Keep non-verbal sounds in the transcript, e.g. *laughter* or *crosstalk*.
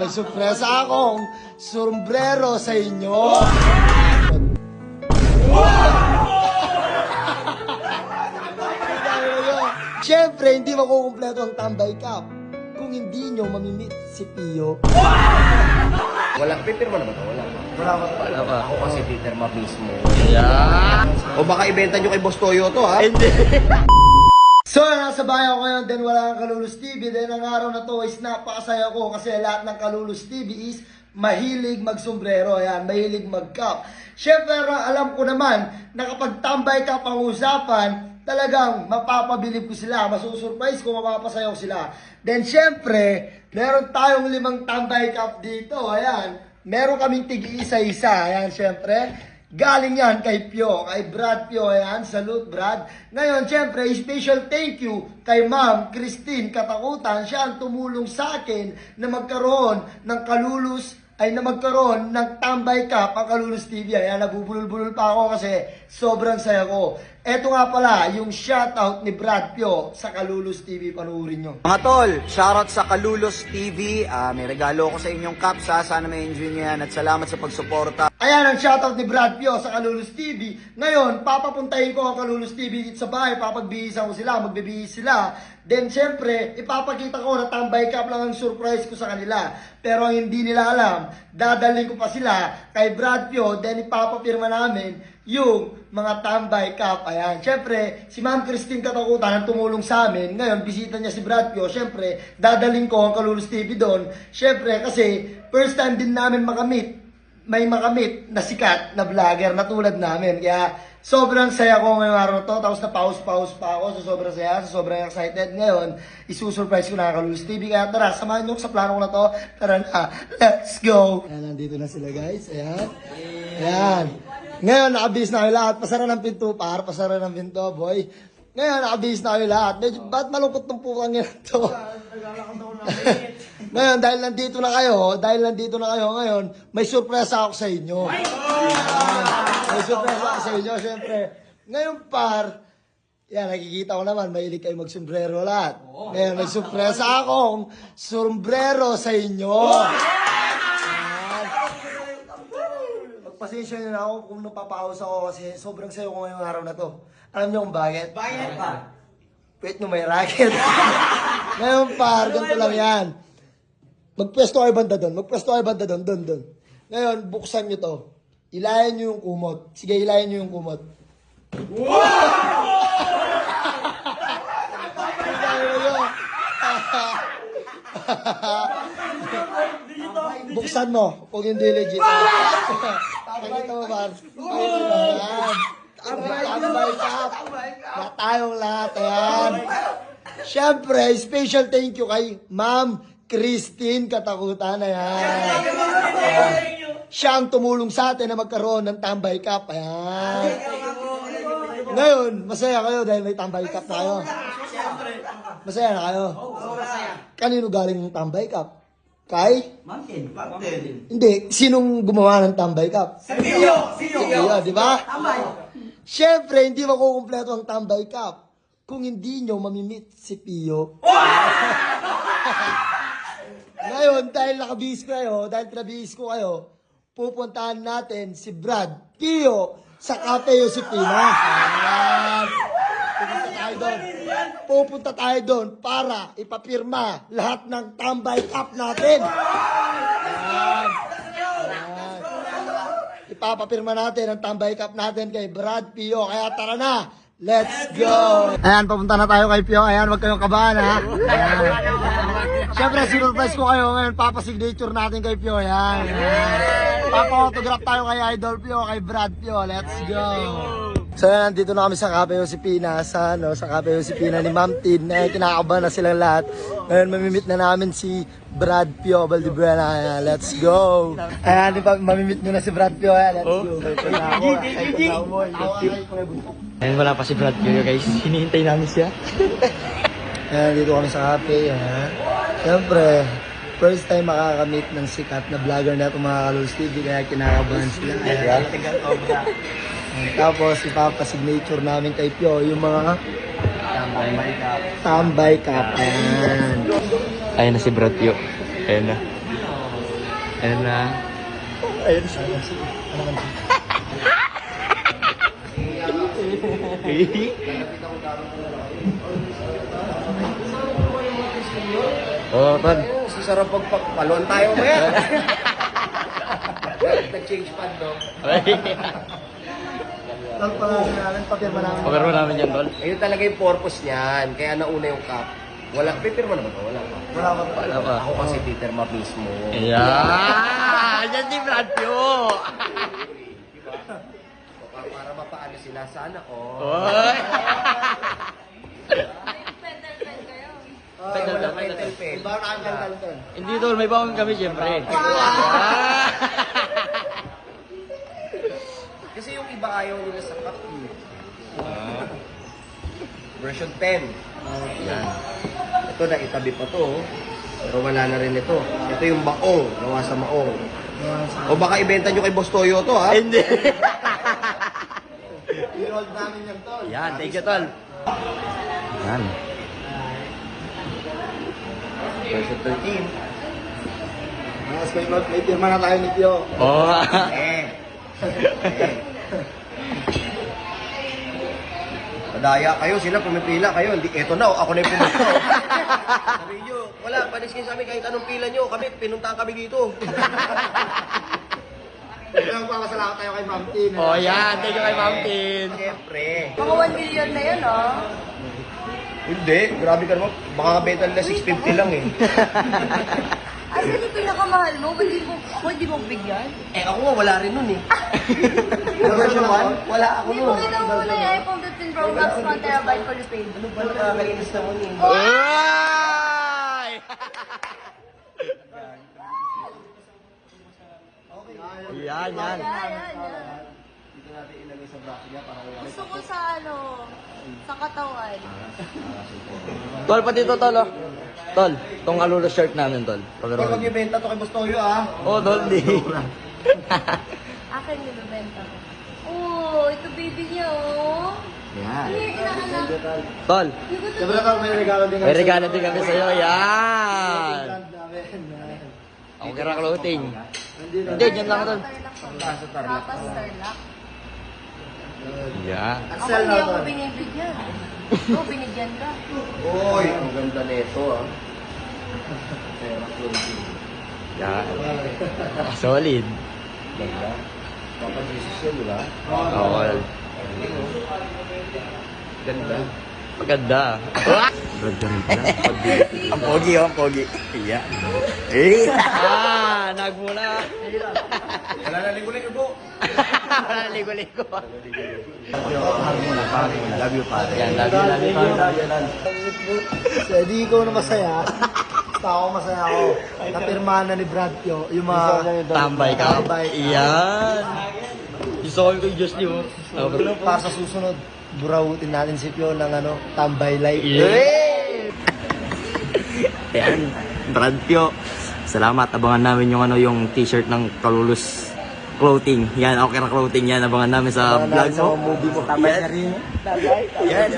May sorpresa akong sombrero sa inyo. *laughs* Siyempre, hindi makukumpleto ang tambay cup kung hindi nyo mamimit si Pio. Wala, pipirma na ba ito? Wala. Wala ka Wala pa. Ako kasi pipirma mismo. Yeah. O baka ibenta nyo kay Boss Toyo to, ha? Hindi. *laughs* So, nasa bahay ako ngayon, then wala kang Kalulus TV. Then, ang araw na to is napakasaya ko kasi lahat ng Kalulus TV is mahilig magsombrero. Ayan, mahilig mag-cup. Siyempre, alam ko naman na kapag tambay ka pang usapan, talagang mapapabilib ko sila. Masusurprise ko, mapapasayaw sila. Then, siyempre, meron tayong limang tambay cup dito. Ayan, meron kaming tig-isa-isa. Ayan, siyempre. Galing yan kay Pio, kay Brad Pio, ayan, salute Brad. Ngayon, syempre, special thank you kay Ma'am Christine Katakutan. Siya ang tumulong sa akin na magkaroon ng kalulus, ay na magkaroon ng tambay cup ang Kalulus TV. Ayan, nabubulol-bulol pa ako kasi sobrang saya ko. Eto nga pala, yung shoutout ni Brad Pio sa Kalulus TV, panuorin nyo. Mga tol, shoutout sa Kalulos TV. Ah, may regalo ko sa inyong caps ha. Sana may enjoy nyo yan at salamat sa pagsuporta. Ayan ang shoutout ni Brad Pio sa Kalulus TV. Ngayon, papapuntahin ko ang Kalulus TV dito sa bahay, papagbihisan ko sila, magbibihis sila. Then, syempre, ipapakita ko na tambay cup lang ang surprise ko sa kanila. Pero ang hindi nila alam, dadalhin ko pa sila kay Brad Pio, then ipapapirma namin yung mga tambay cup. Ayan, syempre, si Ma'am Christine Katakutan ang tumulong sa amin. Ngayon, bisita niya si Brad Pio. Syempre, dadalhin ko ang Kalulus TV doon. Syempre, kasi first time din namin makamit may makamit na sikat na vlogger na tulad namin. Kaya sobrang saya ko ngayong araw na to. Tapos na pause-pause pa ako. So sobrang saya, so sobrang excited. Ngayon, isusurprise ko na Kalulus TV. Kaya tara, samahan nyo sa plano ko na to. Tara na, let's go! Ayan, nandito na sila guys. Ayan. Ayan. Ngayon, nakabihis na kayo lahat. Pasara ng pinto, par. Pasara ng pinto, boy. Ngayon, nakabihis na kayo lahat. Medyo, ba't malungkot ng pukang yan to? Ngayon, dahil nandito na kayo, dahil nandito na kayo ngayon, may surpresa ako sa inyo. May surpresa ako sa inyo, syempre. Ngayon, par, yan, nakikita ko naman, mahilig kayo magsombrero lahat. Ngayon, may surpresa akong sombrero sa inyo. Nyo na ako kung napapaus ako kasi sobrang sayo ko ngayong araw na to. Alam niyo kung bakit? Bakit pa? Wait nyo may racket. *laughs* Ngayon par, ganito lang yan. Magpwesto kayo banda doon. Magpwesto kayo banda doon, doon, doon. Ngayon, buksan nyo to. Ilayan nyo yung kumot. Sige, ilayan nyo yung kumot. Buksan mo kung hindi legit. Pakita mo. Ayan. Tambay cup. Na tayong lahat. Ayan. Siyempre, special thank you kay Ma'am Christine Katakutan. Ayan. Siya ang tumulong sa atin na magkaroon ng tambay cup. Ayan. Ngayon, masaya kayo dahil may tambay cup na kayo. Masaya na kayo. Kanino galing ang tambay cup? Kay? Mountain. Mountain. Hindi. Sinong gumawa ng tambay cup? Sino? Si Pio, di ba? Tambay. Siyempre, hindi makukumpleto ang tambay cup kung hindi nyo mamimit si Pio. *laughs* Ngayon, dahil nakabihis kayo, dahil trabihis ko kayo, pupuntahan natin si Brad Pio sa Cafe Josepina. Ayan. Pupunta tayo doon. Pupunta tayo doon para ipapirma lahat ng tambay cup natin. Ayan. Ayan. Ipapapirma natin ang tambay cup natin kay Brad Pio. Kaya tara na, let's go! Ayan, papunta na tayo kay Pio. Ayan, wag kayong kabahan ha. Ayan. Siyempre, sinurprise ko kayo ngayon. Papa-signature natin kay Pio. Ayan. Papa-autograph tayo kay Idol Pio, kay Brad Pio. Let's go! So yan, nandito na kami sa Cafe Josepina, sa, ano, sa Cafe Josepina ni Ma'am Tin. Eh, kinakabahan na silang lahat. Ngayon, mamimit na namin si Brad Pio Valdebuena. Ayan, let's go! Ayan, mamimit nyo na si Brad Pio. Ayan, let's go. Boy. *laughs* Ayun, wala pa si Brad Pio guys. Hinihintay namin siya. *laughs* Ayan, dito kami sa cafe. Ayan. Siyempre, first time makakamit ng sikat na vlogger na itong mga Kalos TV, kaya kinakabahan sila. Ayan. Tapos, ipapa-signature namin kay Pio yung mga tambay cup. Ayan. Ayun na si Brad Pio. Ayun na. Ayan na. Ayun siya. Ano man siya? Oo, tol. Si sarap pagpapalon tayo yan. *laughs* Nag-change pad, no? Tal pala namin, papirma namin. Pagkaro namin yan, tol. Ayun talaga yung purpose niyan. Kaya nauna yung cup. Wala, pipirma na ba ito? Wala pa. Wala pa. Wala pa. Ako kasi Peter Map mismo. Ayan! Yan si Brad Pio! Para, para mapaano sila, sana ko. Oy! Ah, Tagal wala na, kayong tagal. telpen. Iba na ang kalkalkan. Hindi, tol. May bawang kami, syempre. Iba ayaw nila sa cup. eh. *laughs* Version 10. Yan. Ito na itabi pa to. oh. Pero wala na rin ito. Ito yung baong. Gawa sa maong. O baka ibenta nyo kay Boss Toyo to ha. Hindi. *laughs* I-hold namin yan, tol. Yan, thank you, tol. Yan. Version 13. Mga Spainot, may pirma na tayo ni Pio. Oo. *laughs* Eh. eh. Madaya kayo, sila pumipila kayo. Hindi, eto na, oh, ako na yung pumunta. oh. *laughs* Sabi nyo, wala, panis kayo sa amin kahit anong pila nyo. Kami, pinuntahan kami dito. *laughs* Kaya magpapasalamat tayo kay Ma'am Tin. Oh, yan. Thank you kay Ma'am Tin. Siyempre. Mga 1 million na yun, oh. Hindi, grabe ka naman. Baka benta nila 650 lang eh. *laughs* Ay, yung pinakamahal mo, hindi mo, ako hindi mo bigyan. Eh, ako nga, wala rin nun eh. *laughs* Version 1? Wala ako Hindi mo nun. kinuha mo na yung iPhone 15 Pro Max 1 terabyte prepaid. Ano ba nakakainis naman eh. Ay! *laughs* Yan, yan. Yan, yan, yan. Dito natin ilagay sa bracket niya para wala. Gusto ko sa ano, sa katawan. Tol, pati to, tol, oh. Tol, tong alulo shirt namin, tol. Pero Pagkaro. mag-ibenta to kay Boss Toyo ah. Oh, tol, di. *laughs* Akin yung bibenta ko. Oh, ito baby niya, oh. Yan. Ano yung inaanak? Tol, Yung gusto Siyempre, tol, may regalo din may regalo din kami sa'yo. Yan. namin. Ako kira clothing. Hindi. Hindi, dyan lang, tol. Rapas Starlock. Yan. Ako Axel hindi na, ako tol. binibigyan. Oo, binigyan ka. Uy, ang ganda nito ah. Yan. *laughs* Solid. Ganda. Papa Jesus yun, di ba? Oo. Ganda. Maganda. Ka rin pala. *laughs* Ang pogi, oh, ang pogi. Iya. Eh! *laughs* Ah, nagmula. Wala na ligo-ligo po. Wala ligo-ligo. Love you, pare. Yan, love you, love you, love you. So, di ikaw na masaya. Basta ako masaya ako. Napirmahan na ni Brad Pio. Yung mga... Tambay ka. Tambay. Yan. Gusto ko yung Diyos niyo. Para sa susunod, burawutin natin si Pio ng ano, tambay life. Yan. Brad Pio. Salamat. Abangan namin yung ano yung t-shirt ng Kalulus clothing. Yan, okay na clothing yan. Abangan namin sa vlog mo. Yan. na rin. Yan.